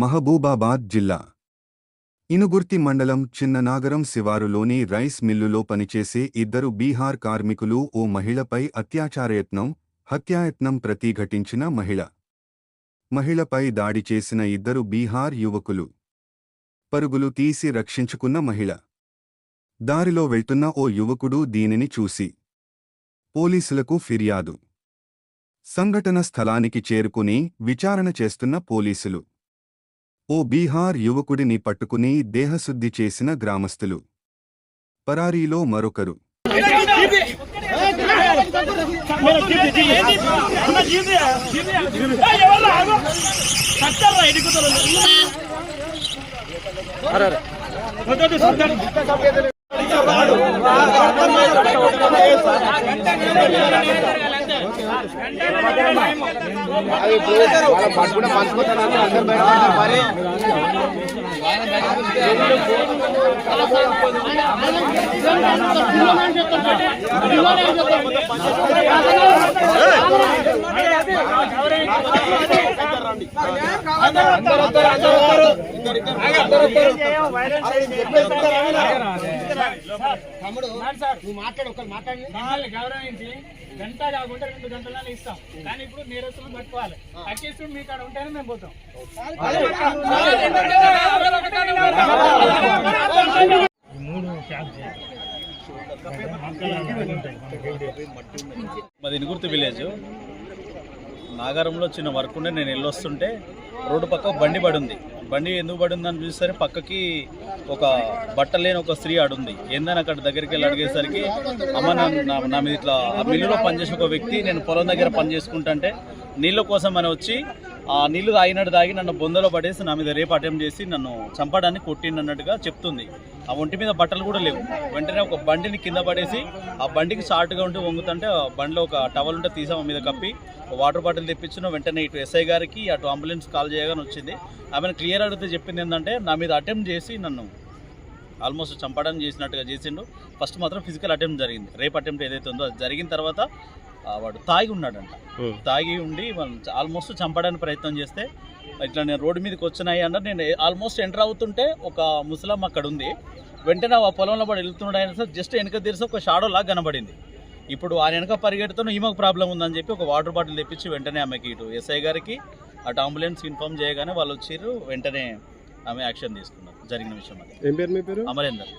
మహబూబాబాద్ జిల్లా. ఇనుగుర్తి మండలం చిన్ననాగరం శివారులోని రైస్ మిల్లులో పనిచేసే ఇద్దరు బీహార్ కార్మికులు ఓ మహిళపై అత్యాచారయత్నం హత్యాయత్నం ప్రతిఘటించిన మహిళ. మహిళపై దాడి చేసిన ఇద్దరు బీహార్ యువకులు. పరుగులు తీసి రక్షించుకున్న మహిళ. దారిలో వెళ్తున్న ఓ యువకుడు దీనిని చూసి పోలీసులకు ఫిర్యాదు. సంఘటన స్థలానికి చేరుకుని విచారణ చేస్తున్న పోలీసులు. ఓ బీహార్ యువకుడిని పట్టుకుని దేహశుద్ధి చేసిన గ్రామస్తులు పరారీలో మరొకరు. పట్టుకుంటే పంచుకుంటాను అందరు బయట మరి మమ్మల్ని గౌరవించి గంట కాకుండా రెండు గంటలనే ఇస్తాం కానీ ఇప్పుడు నేరస్తులను పట్టుకోవాలి అక్కేసి మీ కాడ ఉంటేనే మేము పోతాం మాది విలేజ్. నాగారంలో చిన్న వర్క్ ఉండే నేను వెళ్ళొస్తుంటే రోడ్డు పక్క బండి పడి ఉంది బండి ఎందుకు పడి ఉందని చూస్తే పక్కకి ఒక బట్ట లేని ఒక స్త్రీ ఆడుంది. ఏందని అక్కడ దగ్గరికి వెళ్ళి అడిగేసరికి అమ్మ నా- నా- మీద ఇట్లా ఆ మిల్లులో పనిచేసే ఒక వ్యక్తి నేను పొలం దగ్గర పని చేసుకుంటుంటే నీళ్ళ కోసం అని వచ్చి ఆ నీళ్ళు తాగినట్టు తాగి నన్ను బొందలో పడేసి నా మీద రేపు అటెంప్ట్ చేసి నన్ను చంపడానికి కొట్టిండన్నట్టుగా చెప్తుంది. ఆ ఒంటి మీద బట్టలు కూడా లేవు. వెంటనే ఒక బండిని కింద పడేసి ఆ బండికి షార్ట్గా ఉండి వంగుతుంటే ఆ బండిలో ఒక టవల్ ఉంటే తీసాం మీద కప్పి వాటర్ బాటిల్ తెప్పించిన. వెంటనే ఇటు ఎస్ఐ గారికి అటు అంబులెన్స్ కాల్ చేయగానే వచ్చింది. ఆమెను క్లియర్ అడిగితే చెప్పింది ఏంటంటే నా మీద అటెంప్ట్ చేసి నన్ను ఆల్మోస్ట్ చంపడానికి చేసినట్టుగా చేసిండు. ఫస్ట్ మాత్రం ఫిజికల్ అటెంప్ట్ జరిగింది. రేప్ అటెంప్ట్ ఏదైతే ఉందో అది జరిగిన తర్వాత వాడు తాగి ఉన్నాడంట. తాగి ఉండి మనం ఆల్మోస్ట్ చంపడానికి ప్రయత్నం చేస్తే ఇట్లా నేను రోడ్డు మీదకి వచ్చినాయి అన్న నేను ఆల్మోస్ట్ ఎంటర్ అవుతుంటే ఒక ముసలం అక్కడ ఉంది. వెంటనే ఆ పొలంలో పడి వెళ్తున్నాడు ఆయన సార్ జస్ట్ వెనక తెరిసి ఒక షాడో లాగా కనబడింది. ఇప్పుడు ఆయన వెనక పరిగెడుతున్న ఈమెకు ప్రాబ్లం ఉందని చెప్పి ఒక వాటర్ బాటిల్ తెప్పించి వెంటనే ఆమెకి ఇటు ఎస్ఐ గారికి అటు అంబులెన్స్ ఇన్ఫామ్ చేయగానే వాళ్ళు వచ్చారు వెంటనే ఆమె యాక్షన్ తీసుకున్నారు. జరిగిన విషయం అది. అమరేందర్.